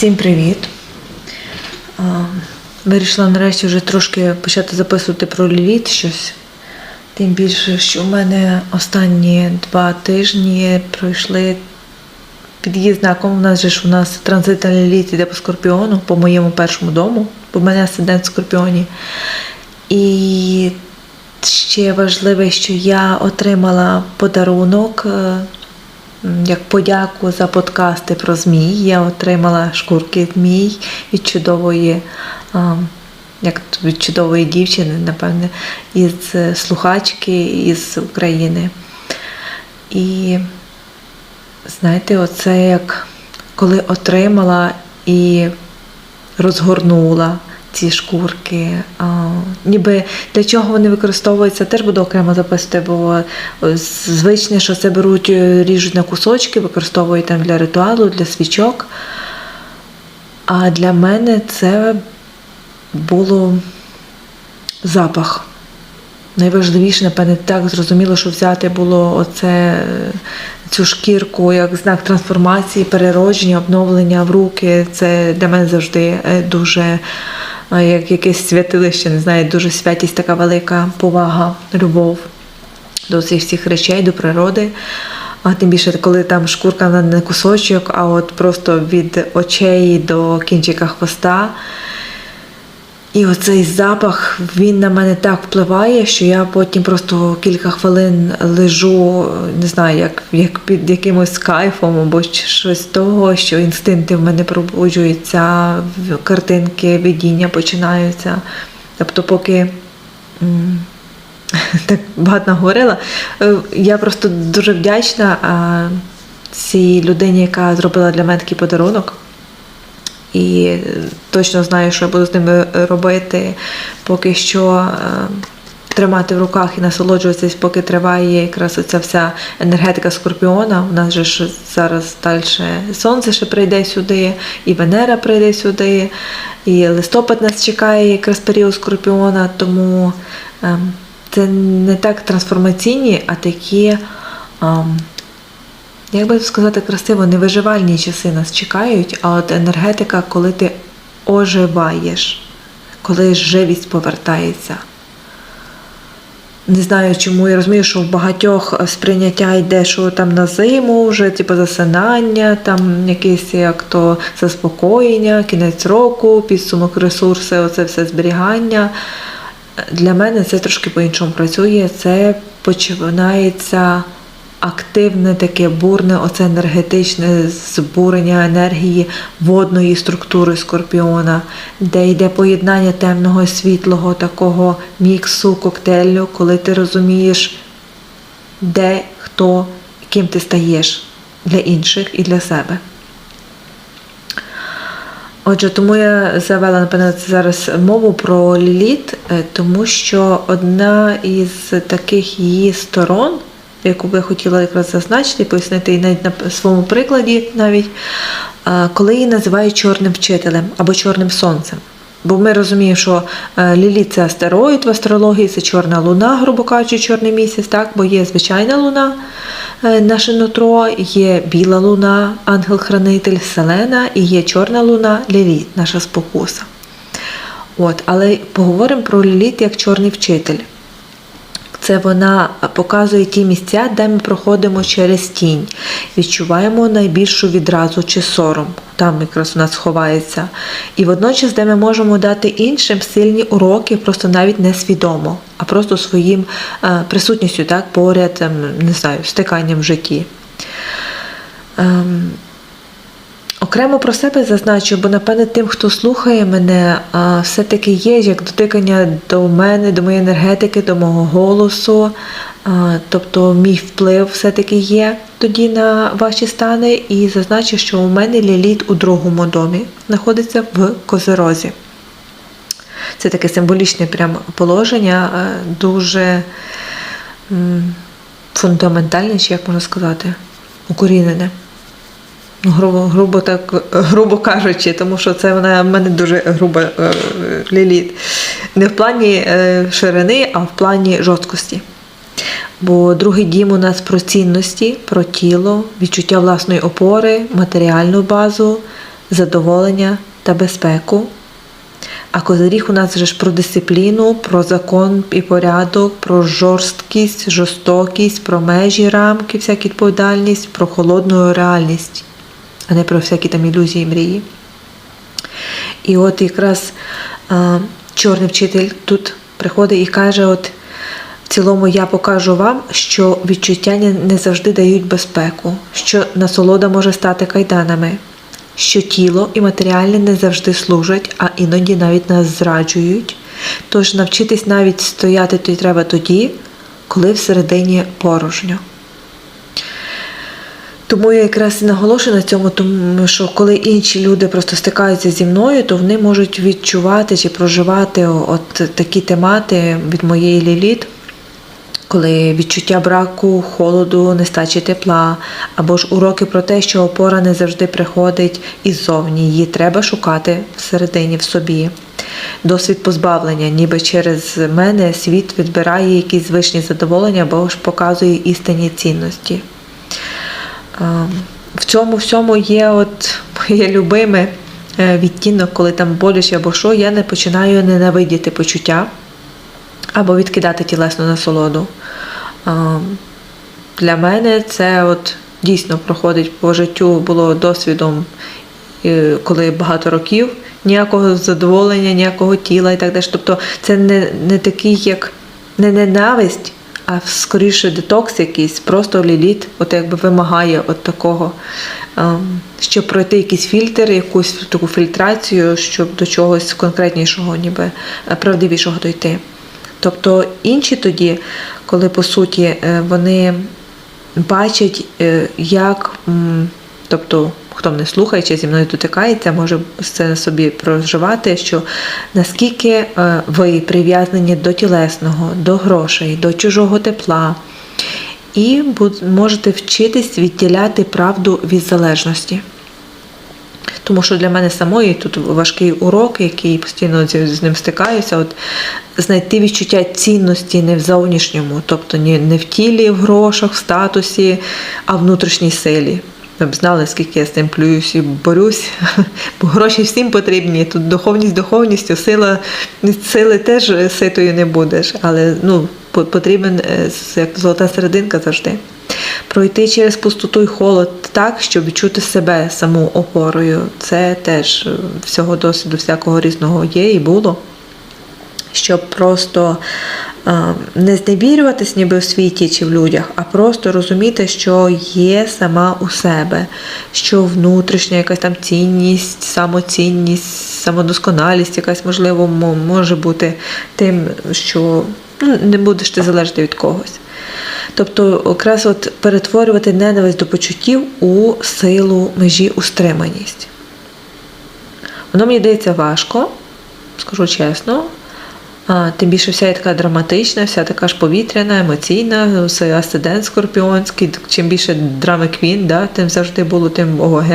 Всім привіт! Вирішила нарешті вже трошки почати записувати про ліліт щось. Тим більше, що в мене останні два тижні пройшли під її знаком. У нас же ж у нас транзитна ліліт іде по скорпіону, по моєму першому дому, бо в мене асцендент в скорпіоні. І ще важливе, що я отримала подарунок. Як подяку за подкасти про змій, я отримала шкурки змій від чудової, як від чудової дівчини, напевне, із е, слухачки із України. І знаєте, оце як коли отримала і розгорнула ці шкурки. Ніби для чого вони використовуються, теж буду окремо записувати, бо е, звичне, що це беруть, е, ріжуть на кусочки, використовують там для ритуалу, для свічок. А для мене це було запах. Найважливіше, напевне, так зрозуміло, що взяти було оце, е, цю шкірку як знак трансформації, переродження, обновлення в руки. Це для мене завжди дуже як якесь святилище, не знаю, дуже святість, така велика повага, любов до цих всіх речей, до природи. А тим більше, коли там шкурка на кусочок, а от просто від очей до кінчика хвоста. І оцей запах, він на мене так впливає, що я потім просто кілька хвилин лежу, не знаю, як, як під якимось кайфом або щось того, що інстинкти в мене пробуджуються, картинки, видіння починаються. Тобто, поки так багато говорила, е, я просто дуже вдячна цій людині, яка зробила для мене такий подарунок. І е, точно знаю, що я буду з ними робити, поки що е, тримати в руках і насолоджуватись, поки триває якраз оця вся енергетика скорпіона. У нас же ж зараз далі сонце ще прийде сюди, і Венера прийде сюди, і листопад нас чекає якраз період скорпіона, тому ем, це не так трансформаційні, а такі. Як би сказати красиво, невиживальні часи нас чекають, а от енергетика, коли ти оживаєш, коли живість повертається. Не знаю, чому я розумію, що в багатьох сприйняття йде, що там на зиму вже, типу засинання, там якесь як то заспокоєння, кінець року, підсумок ресурси, оце все зберігання. Для мене це трошки по-іншому працює. Це починається активне таке бурне, оце енергетичне збурення енергії водної структури скорпіона, де йде поєднання темного і світлого, такого міксу, коктейлю, коли ти розумієш, де, хто, ким ти стаєш для інших і для себе. Отже, тому я завела, напевно, зараз мову про Ліліт, е, тому що одна із таких її сторон, яку би я хотіла якраз зазначити пояснити і навіть на своєму прикладі, навіть коли її називають чорним вчителем або чорним сонцем. Бо ми розуміємо, що е, Ліліт це астероїд в астрології, це чорна луна, грубо кажучи, чорний місяць, так? бо є звичайна луна, е, наше нутро, є біла луна, ангел-хранитель, селена, і є чорна луна, Ліліт, наша спокуса. От, але поговоримо про Ліліт як чорний вчитель. Це вона показує ті місця, де ми проходимо через тінь, відчуваємо найбільшу відразу чи сором. Там якраз у нас ховається. І водночас, де ми можемо дати іншим сильні уроки, просто навіть не свідомо, а просто своїм е, присутністю, так, поряд, ем, не знаю, стиканням в житті. Ем, Окремо про себе зазначу, бо напевне тим, хто слухає мене, все-таки є як дотикання до мене, до моєї енергетики, до мого голосу. Тобто мій вплив все-таки є тоді на ваші стани. І зазначу, що у мене ліліт у другому домі знаходиться в Козерозі. Це таке символічне прям положення, дуже фундаментальне, чи як можна сказати, укорінене. Грубо, грубо так, грубо кажучи, тому що це вона в мене дуже груба е, ліліт. Не в плані е, ширини, а в плані жорсткості. Бо другий дім у нас про цінності, про тіло, відчуття власної опори, матеріальну базу, задоволення та безпеку. А козиріг у нас вже ж про дисципліну, про закон і порядок, про жорсткість, жорстокість, про межі рамки, всяку відповідальність, про холодну реальність, а не про всякі там ілюзії мрії. І от якраз а, чорний вчитель тут приходить і каже: от в цілому я покажу вам, що відчуття не не завжди дають безпеку, що насолода може стати кайданами, що тіло і матеріальне не завжди служать, а іноді навіть нас зраджують. Тож навчитись навіть стояти то треба тоді, коли всередині порожньо. Тому я якраз і наголошую на цьому, тому що коли інші люди просто стикаються зі мною, то вони можуть відчувати чи проживати от такі темати від моєї ліліт, коли відчуття браку, холоду, нестачі тепла, або ж уроки про те, що опора не завжди приходить іззовні, її треба шукати всередині в собі. Досвід позбавлення, ніби через мене світ відбирає якісь звичні задоволення, або ж показує істинні цінності. В цьому всьому є от моє любиме відтінок, коли там боляче або що, я не починаю ненавидіти почуття або відкидати тілесну насолоду. Для мене це от дійсно проходить по життю, було досвідом, е, коли багато років ніякого задоволення, ніякого тіла і так далі. Тобто це не, не такий, як не ненависть а скоріше детокс якийсь, просто ліліт, от якби вимагає от такого, ем, щоб пройти якийсь фільтр, якусь таку фільтрацію, щоб до чогось конкретнішого, ніби е, правдивішого дойти. Тобто інші тоді, коли по суті е, вони бачать, е, як, тобто хто мене слухає чи зі мною дотикається, може це собі проживати, що наскільки е, ви прив'язані до тілесного, до грошей, до чужого тепла, і можете вчитись відділяти правду від залежності. Тому що для мене самої тут важкий урок, який постійно з ним стикаюся, от знайти відчуття цінності не в зовнішньому, тобто не в тілі, в грошах, в статусі, а в внутрішній силі. Ви б знали, скільки я з цим плююсь і борюсь, бо гроші всім потрібні. Тут духовність духовністю, сила сили теж ситою не будеш, але ну, потрібен е, як золота серединка завжди. Пройти через пустоту й холод так, щоб відчути себе саму опорою. Це теж е, всього досвіду, всякого різного є і було. Щоб просто не зневірюватись ніби в світі чи в людях, а просто розуміти, що є сама у себе, що внутрішня якась там цінність, самоцінність, самодосконалість, якась можливо може бути тим, що ну, не будеш ти залежати від когось. Тобто, якраз от перетворювати ненависть до почуттів у силу межі у стриманість. Воно мені здається важко, скажу чесно. Тим більше вся є така драматична, вся така ж повітряна, емоційна, асцендент скорпіонський, чим більше драми квін, да, тим завжди було тим ОГ,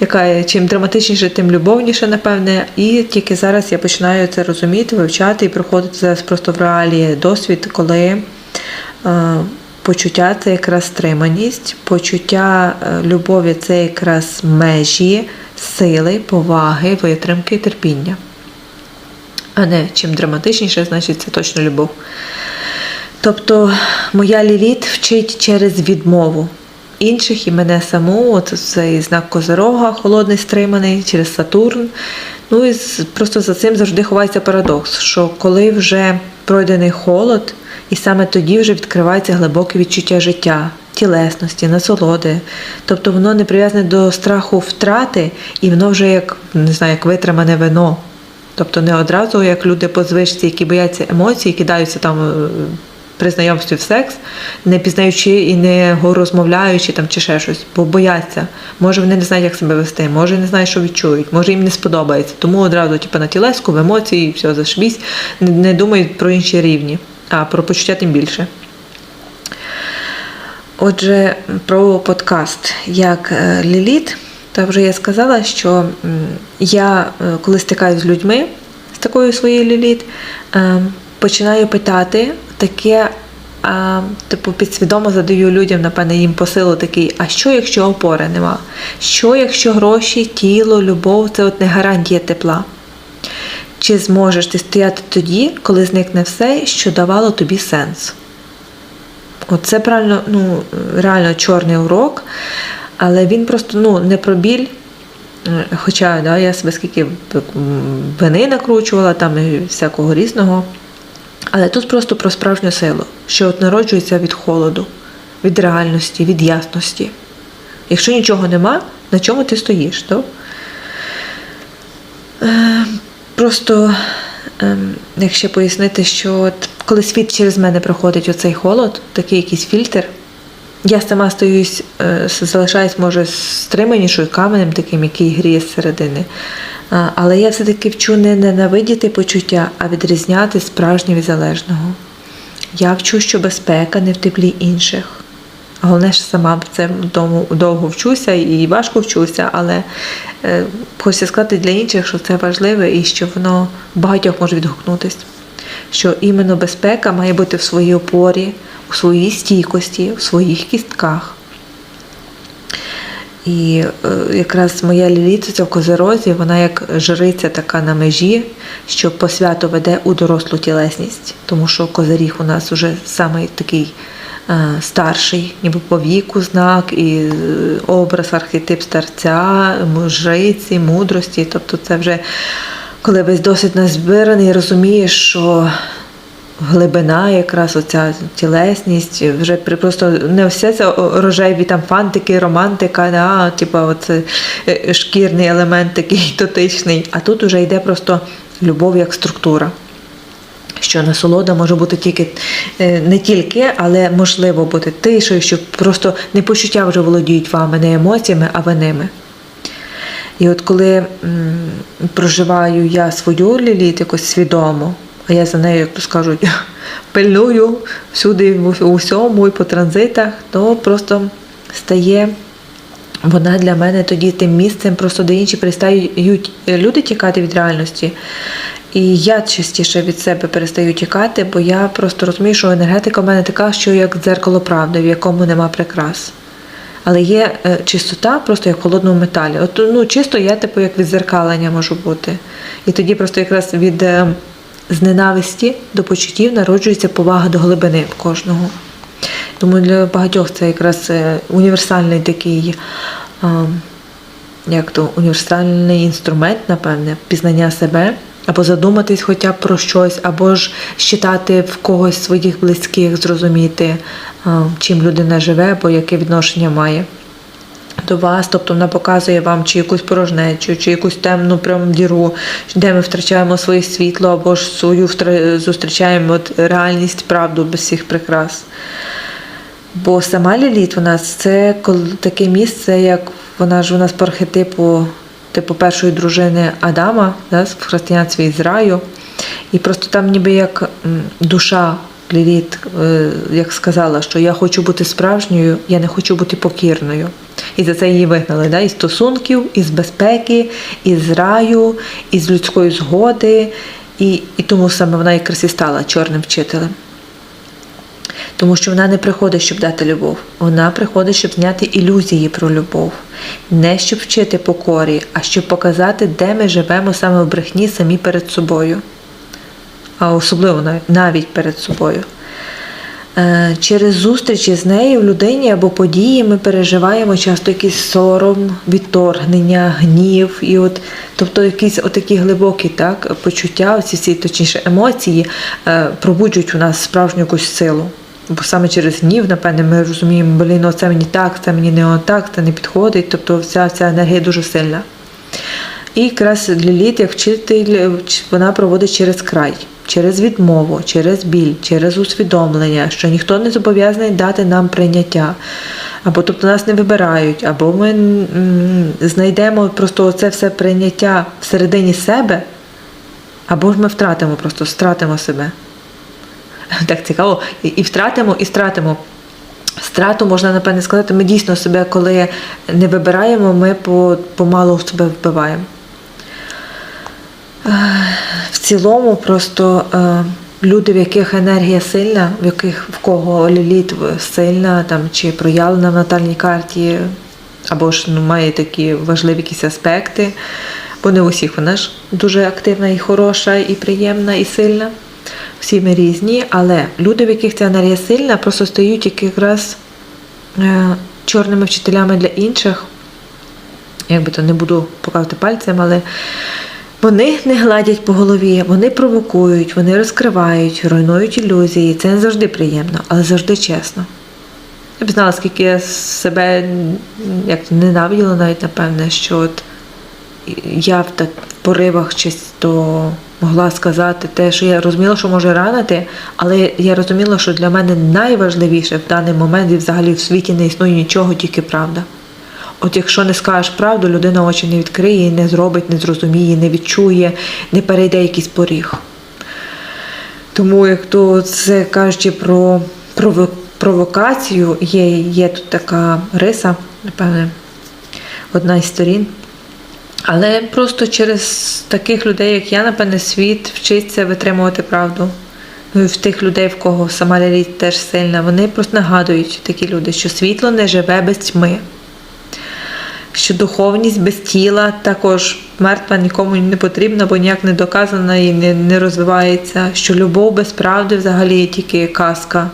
яка чим драматичніше, тим любовніше, напевне. І тільки зараз я починаю це розуміти, вивчати і проходити зараз просто в реалії досвід, коли. Почуття це якраз стриманість, почуття е, любові це якраз межі, сили, поваги, витримки, терпіння а не чим драматичніше, значить це точно любов. Тобто моя ліліт вчить через відмову інших і мене саму, от цей знак Козирога, холодний, стриманий, через Сатурн. Ну і просто за цим завжди ховається парадокс, що коли вже пройдений холод, і саме тоді вже відкривається глибоке відчуття життя, тілесності, насолоди. Тобто воно не прив'язане до страху втрати, і воно вже як не знаю, як витримане вино. Тобто не одразу, як люди по звичці, які бояться емоцій, кидаються там е, при знайомстві в секс, не пізнаючи і не розмовляючи там чи ще щось, бо бояться. Може вони не знають, як себе вести, може не знають, що відчують, може їм не сподобається. Тому одразу, типу, на тілеску, в емоції, все зашбісь, не, не думають про інші рівні, а про почуття тим більше. Отже, про подкаст як е, Ліліт. Та вже я сказала, що я, е, коли стикаюся з людьми з такою своєю ліліт, е, починаю питати таке типу, підсвідомо задаю людям, напевне, їм посилу такий, а що, якщо опори нема? Що, якщо гроші, тіло, любов це от не гарантія тепла? Чи зможеш ти стояти тоді, коли зникне все, що давало тобі сенс? Оце правильно, ну, реально чорний урок, але він просто ну, не про біль. Е, Хоча да, я себе скільки вини накручувала, там і всякого різного. Але тут просто про справжню силу, що от народжується від холоду, від реальності, від ясності. Якщо нічого нема, на чому ти стоїш? То? Е, просто, ем, якщо пояснити, що от, коли світ через мене проходить оцей холод, такий якийсь фільтр, я сама стоюсь, е, залишаюсь, може, стриманішою каменем, таким, який гріє зсередини. Але я все-таки вчу не ненавидіти почуття, а відрізняти справжнє від залежного. Я вчу, що безпека не в теплі інших. Головне ж сама це вдома довго вчуся і важко вчуся, але е, хочеться сказати для інших, що це важливе і що воно багатьох може відгукнутись. Що іменно безпека має бути в своїй опорі, у своїй стійкості, у своїх кістках. І е, якраз моя ліліця в козерозі, вона як жриця така на межі, що по свято веде у дорослу тілесність, тому що козиріг у нас вже самий такий е, старший, ніби по віку знак, і е, образ, архетип старця, м- жриці, мудрості. Тобто це вже коли весь досить назбираний, розумієш, що глибина, якраз оця тілесність, вже просто не все це рожеві там фантики, романтика, да, типу оце е, шкірний елемент такий тотичний. А тут уже йде просто любов як структура. Що насолода може бути тільки е, не тільки, але можливо бути тишою, що просто не почуття вже володіють вами, не емоціями, а ви ними. І от коли проживаю я свою ліліт якось свідомо, а я за нею, як то скажуть, пильную всюди, в у всьому і по транзитах, то просто стає вона для мене тоді тим місцем, просто де інші перестають люди тікати від реальності. І я частіше від себе перестаю тікати, бо я просто розумію, що енергетика в мене така, що як дзеркало правди, в якому нема прикрас. Але є е, чистота просто як в холодному металі. От ну, чисто я типу як відзеркалення можу бути. І тоді просто якраз від е, з ненависті до почуттів народжується повага до глибини кожного. Тому для багатьох це якраз е, універсальний такий, е, як то універсальний інструмент, напевне, пізнання себе, або задуматись хоча б про щось, або ж считати в когось своїх близьких, зрозуміти, е, чим людина живе, або яке відношення має. До вас, тобто вона показує вам чи якусь порожнечу, чи якусь темну прям діру, де ми втрачаємо своє світло, або ж свою зустрічаємо от реальність, правду без всіх прикрас. Бо сама Ліліт у нас це таке місце, як вона ж у нас по архетипу типу першої дружини Адама, да, в християнстві з раю. І просто там ніби як душа Ліліт, е, як сказала, що я хочу бути справжньою, я не хочу бути покірною. І за це її вигнали да? із стосунків, із безпеки, із раю, із людської згоди. І, і тому саме вона якраз і стала чорним вчителем. Тому що вона не приходить, щоб дати любов. Вона приходить, щоб зняти ілюзії про любов. Не щоб вчити покорі, а щоб показати, де ми живемо саме в брехні самі перед собою. А особливо навіть- перед собою. Е, Через зустрічі з нею в людині або події ми переживаємо часто якийсь сором, відторгнення, гнів, і от, тобто якісь отакі глибокі так, почуття, оці всі точніше емоції е, пробуджують у нас справжню якусь силу. Бо саме через гнів, напевне, ми розуміємо, блін, ну, це мені так, це мені не отак, це не підходить. Тобто вся вся енергія дуже сильна. І якраз Ліліт, як вчитель, вона проводить через край, через відмову, через біль, через усвідомлення, що ніхто не зобов'язаний дати нам прийняття. Або тобто нас не вибирають, або ми знайдемо просто це все прийняття всередині себе, або ж ми втратимо, просто стратимо себе. Так цікаво, і, і втратимо, і стратимо. Страту можна напевне сказати, ми дійсно себе, коли не вибираємо, ми по, помалу себе вбиваємо. Е, В цілому, просто е, люди, в яких енергія сильна, в яких в кого ліліт сильна там, чи проявлена в натальній карті, або ж ну, має такі важливі якісь аспекти, бо не у всіх вона ж дуже активна і хороша, і приємна, і сильна. Всі ми різні, але люди, в яких ця енергія сильна, просто стають якраз е, чорними вчителями для інших. Як би то не буду показувати пальцем, але вони не гладять по голові, вони провокують, вони розкривають, руйнують ілюзії. Це не завжди приємно, але завжди чесно. Я б знала, скільки я себе як ненавиділа навіть, напевне, що от я в так в поривах чисто могла сказати те, що я розуміла, що може ранити, але я розуміла, що для мене найважливіше в даний момент і взагалі в світі не існує нічого, тільки правда. От якщо не скажеш правду, людина очі не відкриє, не зробить, не зрозуміє, не відчує, не перейде якийсь поріг. Тому, як то це кажучи про провокацію, є, є тут така риса, напевне, одна із сторін. Але просто через таких людей, як я, напевне, світ вчиться витримувати правду. Ну в тих людей, в кого сама ліліт теж сильна, вони просто нагадують такі люди, що світло не живе без тьми, що духовність без тіла також мертва нікому не потрібна, бо ніяк не доказана і не, не розвивається, що любов без правди взагалі є тільки казка,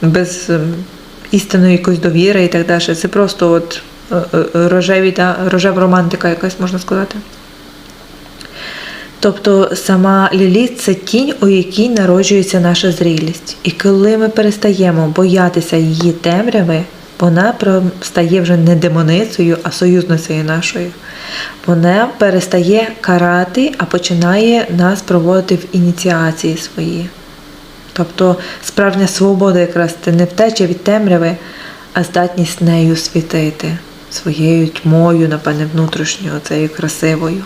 без ем, істинної якоїсь довіри і так далі. Це просто от рожеві, та, рожева романтика якась можна сказати. Тобто сама Ліліт це тінь, у якій народжується наша зрілість. І коли ми перестаємо боятися її темряви, вона стає вже не демоницею, а союзницею нашою. Вона перестає карати, а починає нас проводити в ініціації свої. Тобто справжня свобода якраз це не втеча від темряви, а здатність нею світити своєю тьмою, напевне, внутрішньою, цією красивою.